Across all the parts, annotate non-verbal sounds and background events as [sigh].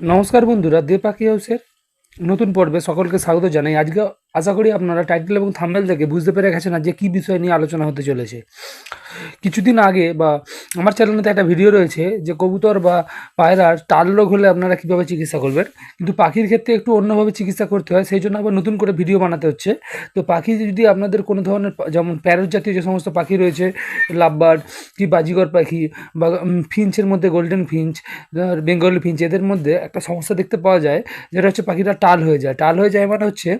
নমস্কার বন্ধুরা দে পাখি হাউসের নতুন পর্বে সকলকে স্বাগত জানাই। আজকে আশা করি আপনারা টাইটেল এবং থাম্বেল থেকে বুঝতে পেরে গেছেন আর যে কী বিষয় নিয়ে আলোচনা হতে চলেছে। কিছুদিন আগে বা আমার চ্যানেলেতে একটা ভিডিও রয়েছে যে কবুতর বা পায়রার টাল রোগ হলে আপনারা কীভাবে চিকিৎসা করবেন? কিন্তু পাখির ক্ষেত্রে একটু অন্যভাবে চিকিৎসা করতে হয়, সেই জন্য আবার নতুন করে ভিডিও বানাতে হচ্ছে। তো পাখি যদি আপনাদের কোনো ধরনের যেমন প্যারট জাতীয় যে সমস্ত পাখি রয়েছে লাভবার্ড কি বাজিগর পাখি বা ফিঞ্চের মধ্যে গোল্ডেন ফিঞ্চ বেঙ্গলি ফিঞ্চ এদের মধ্যে একটা সমস্যা দেখতে পাওয়া যায়, যেটা হচ্ছে পাখিটা টাল হয়ে যায়। টাল হয়ে যায় মানে হচ্ছে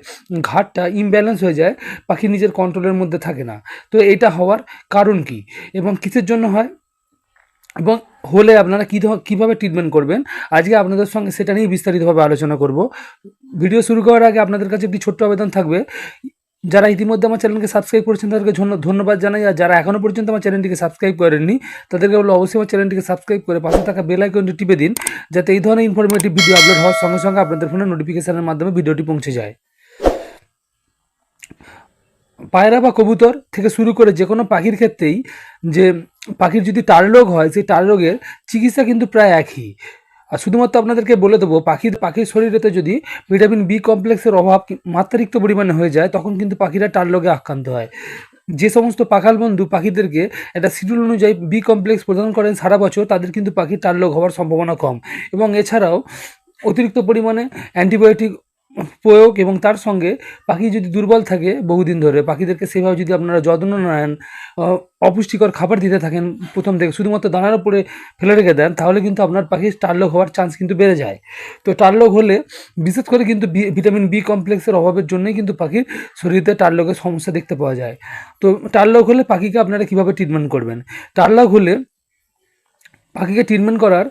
ঘাটটা ইমব্যালেন্স হয়ে যায়, পাখি নিজের কন্ট্রোলের মধ্যে থাকে না। তো এটা হওয়ার কারণ কি? এবং কিসের জন্য হয়? এবং হলে আপনারা কী কীভাবে ট্রিটমেন্ট করবেন? আজকে আপনাদের সঙ্গে সেটা নিয়ে বিস্তারিতভাবে আলোচনা করব। ভিডিও শুরু করার আগে আপনাদের কাছে একটি ছোট্ট আবেদন থাকবে। যারা ইতিমধ্যে আমার চ্যানেলকে সাবস্ক্রাইব করেছেন, তাদেরকে ধন্য- ধন্যবাদ জানাই। আর যারা এখনও পর্যন্ত আমার চ্যানেলটিকে সাবস্ক্রাইব করেননি, তাদেরকে বলব অবশ্যই আমার চ্যানেলটিকে সাবস্ক্রাইব করে পাশে থাকা বেল আইকনটি টিপে দিন, যাতে এই ধরনের ইনফরমেটিভ ভিডিও আপলোড হওয়ার সঙ্গে সঙ্গে আপনাদের ফোনে নোটিফিকেশনের মাধ্যমে ভিডিওটি পৌঁছে যায়। পায়রা বা কবুতর থেকে শুরু করে যে কোনো পাখির ক্ষেত্রেই যে পাখির যদি টাল রোগ হয়, সেই টাল রোগের চিকিৎসা কিন্তু প্রায় একই। আর শুধুমাত্র আপনাদেরকে বলে দেবো, পাখির পাখির শরীরেতে যদি ভিটামিন বি কমপ্লেক্সের অভাব মাত্রাতিরিক্ত পরিমাণে হয়ে যায়, তখন কিন্তু পাখিরা টাল রোগে আক্রান্ত হয়। যে সমস্ত পাখাল বন্ধু পাখিদেরকে একটা শিডিউল অনুযায়ী বি কমপ্লেক্স প্রদান করেন সারা বছর, তাদের কিন্তু পাখির টাল রোগ হওয়ার সম্ভাবনা কম। এবং এছাড়াও অতিরিক্ত পরিমাণে অ্যান্টিবায়োটিক প্রয়োগ এবং তার সঙ্গে পাখি যদি দুর্বল থাকে বহুদিন ধরে, পাখিদেরকে সেভাবে যদি আপনারা যত্ন নেন অপুষ্টিকর খাবার দিতে থাকেন প্রথম থেকে, শুধুমাত্র দানার উপরে ফেলে রেখে দেন, তাহলে কিন্তু আপনার পাখির টার্লক হওয়ার চান্স কিন্তু বেড়ে যায়। তো টার্লক হলে বিশেষ করে কিন্তু ভিটামিন বি কমপ্লেক্সের অভাবের জন্যই কিন্তু পাখির শরীরে টার্লকের সমস্যা দেখতে পাওয়া যায়। তো টার্লক হলে পাখিকে আপনারা কীভাবে ট্রিটমেন্ট করবেন? টার্লক হলে পাখিকে ট্রিটমেন্ট করার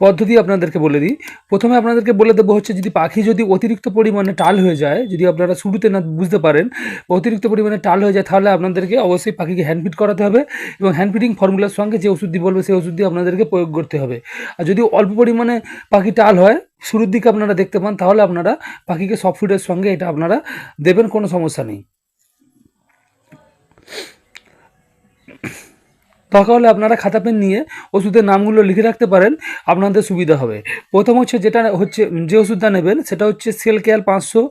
পদ্ধতি আপনাদেরকে বলে দিই। প্রথমে আপনাদেরকে বলে দেবো হচ্ছে যদি পাখি যদি অতিরিক্ত পরিমাণে টাল হয়ে যায়, যদি আপনারা শুরুতে না বুঝতে পারেন, অতিরিক্ত পরিমাণে টাল হয়ে যায় তাহলে আপনাদেরকে অবশ্যই পাখিকে হ্যান্ড ফিট করাতে হবে এবং হ্যান্ড ফিটিং ফর্মুলার সঙ্গে যে ওষুধটি বলবে সেই ওষুধটি আপনাদেরকে প্রয়োগ করতে হবে। আর যদি অল্প পরিমাণে পাখি টাল হয়, শুরুর দিকে আপনারা দেখতে পান, তাহলে আপনারা পাখিকে সফট ফুডের সঙ্গে এটা আপনারা দেবেন, কোনো সমস্যা নেই। দরকার হলে আপনারা খাতা পেন নিয়ে ওষুধের নামগুলো লিখে রাখতে পারেন, আপনাদের সুবিধা হবে। প্রথম হচ্ছে যেটা হচ্ছে, যে ওষুধটা নেবেন সেটা হচ্ছে সেল কেয়ার পাঁচশো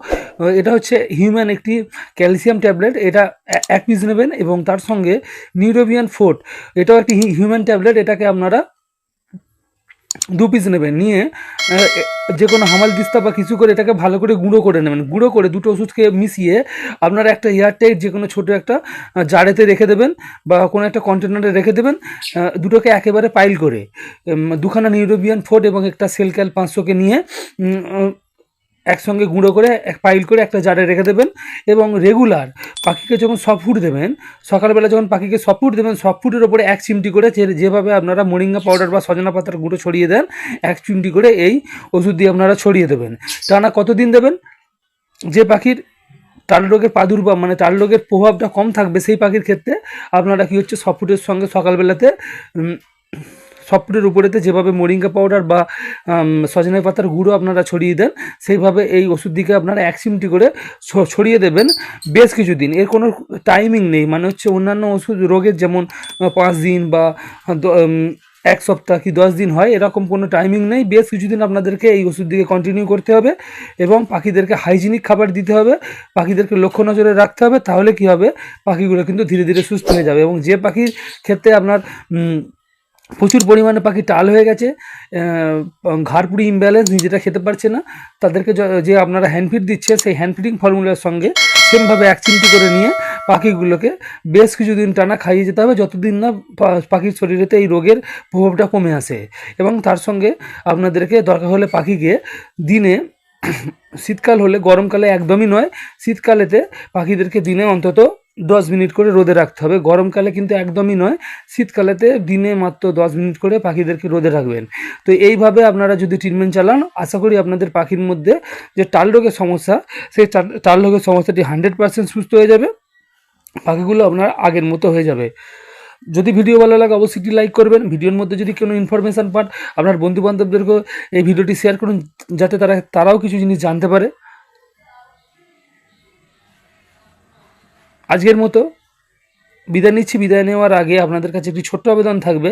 এটা হচ্ছে হিউম্যান একটি ক্যালসিয়াম ট্যাবলেট এটা এক পিস নেবেন এবং তার সঙ্গে নিউরোবিয়ান ফোর্ট এটাও একটি হিউম্যান ট্যাবলেট এটাকে আপনারা দু পিস নেবেন। নিয়ে যে কোনো হামাল দিস্তা বা কিছু করে এটাকে ভালো করে গুঁড়ো করে নেবেন। গুঁড়ো করে দুটো ওষুধকে মিশিয়ে আপনারা একটা এয়ারটাইট যে কোনো ছোটো একটা জারেতে রেখে দেবেন বা কোনো একটা কন্টেনারে রেখে দেবেন দুটোকে একেবারে পাইল করে। দুখানা নিউরোবিয়ান ফোর্ট এবং একটা সেলক্যাল পাঁচশোকে নিয়ে একসঙ্গে গুঁড়ো করে, এক পাইল করে একটা জারে রেখে দেবেন এবং রেগুলার পাখিকে যখন সব ফুড দেবেন, সকালবেলা যখন পাখিকে সব ফুড দেবেন ফুডের ওপরে এক চিমটি করে যেভাবে আপনারা মোরিঙ্গা পাউডার বা সজনা পাতার গুঁড়ো ছড়িয়ে দেন, এক চিমটি করে এই ওষুধ দিয়ে আপনারা ছড়িয়ে দেবেন। টানা কতদিন দেবেন? যে পাখির টাল রোগের প্রাদুর্ভাব মানে টাল রোগের প্রভাবটা কম থাকবে সেই পাখির ক্ষেত্রে আপনারা কি হচ্ছে সফটুডের সঙ্গে সকালবেলাতে সফটুডের উপরেতে যেভাবে মোরিঙ্গা পাউডার বা সজনে পাতার গুঁড়ো আপনারা ছড়িয়ে দেন, সেইভাবে এই ওষুধ দিকে আপনারা এক চিমটি করে ছড়িয়ে দেবেন বেশ কিছুদিন। এর কোনো টাইমিং নেই মানে হচ্ছে অন্যান্য ওষুধ রোগের যেমন পাঁচ দিন বা এক সপ্তাহ কি দশ দিন হয়, এরকম কোনো টাইমিং নেই। বেশ কিছুদিন আপনাদেরকে এই ওষুধ দিকে কন্টিনিউ করতে হবে এবং পাখিদেরকে হাইজিনিক খাবার দিতে হবে, পাখিদেরকে লক্ষ্য নজরে রাখতে হবে, তাহলে কি হবে? পাখিগুলো কিন্তু ধীরে ধীরে সুস্থ হয়ে যাবে এবং যে পাখির ক্ষেত্রে আপনার প্রচুর পরিমাণে পাখি টাল হয়ে গেছে ঘাড়পুরি ইমব্যালেন্স নিজেটা খেতে পারছে না, তাদেরকে যে আপনারা হ্যান্ড ফিড দিচ্ছে, সেই হ্যান্ড ফিডিং ফর্মুলার সঙ্গে সেমভাবে এক চিমটি করে নিয়ে পাখিগুলোকে বেশ কিছুদিন টানা খাইয়ে যেতে হবে, যতদিন না পাখির শরীরেতে এই রোগের প্রভাবটা কমে আসে। এবং তার সঙ্গে আপনাদেরকে দরকার হলে পাখিকে দিনে [clears throat] শীতকাল হলে, গরমকালে একদমই নয়, শীতকালেতে পাখিদেরকে দিনে অন্তত দশ মিনিট করে রোদে রাখতে হবে। গরমকালে কিন্তু একদমই নয়, শীতকালেতে দিনে মাত্র দশ মিনিট করে পাখিদেরকে রোদে রাখবেন। তো এইভাবে আপনারা যদি ট্রিটমেন্ট চালান, আশা করি আপনাদের পাখির মধ্যে যে টাল রোগের সমস্যা, সেই টাল- রোগের সমস্যাটি হান্ড্রেড পার্সেন্ট সুস্থ হয়ে যাবে। পাখিগুলো আপনার আগের মতো হয়ে যাবে। যদি ভিডিও ভালো লাগে, অবশ্যই একটি লাইক করবেন। ভিডিওর মধ্যে যদি কোনো ইনফরমেশান পান, আপনার বন্ধু বান্ধবদেরকেও এই ভিডিওটি শেয়ার করুন, যাতে তারা, তারাও কিছু জিনিস জানতে পারে। আজকের মতো। বিদায় নিচ্ছি। বিদায় নেওয়ার আগে আপনাদের কাছে একটি ছোট্ট আবেদন থাকবে।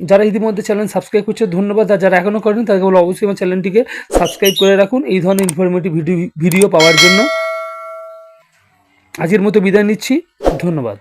যারা ইতিমধ্যে চ্যানেল সাবস্ক্রাইব করছে, ধন্যবাদ। আর যারা এখনও করেন, তাদেরকে বলো অবশ্যই আমার চ্যানেলটিকে সাবস্ক্রাইব করে রাখুন। এই ধরনের ইনফরমেটিভ ভিডিও ভিডিও পাওয়ার জন্য। আজকের মতো বিদায় নিচ্ছি। ধন্যবাদ।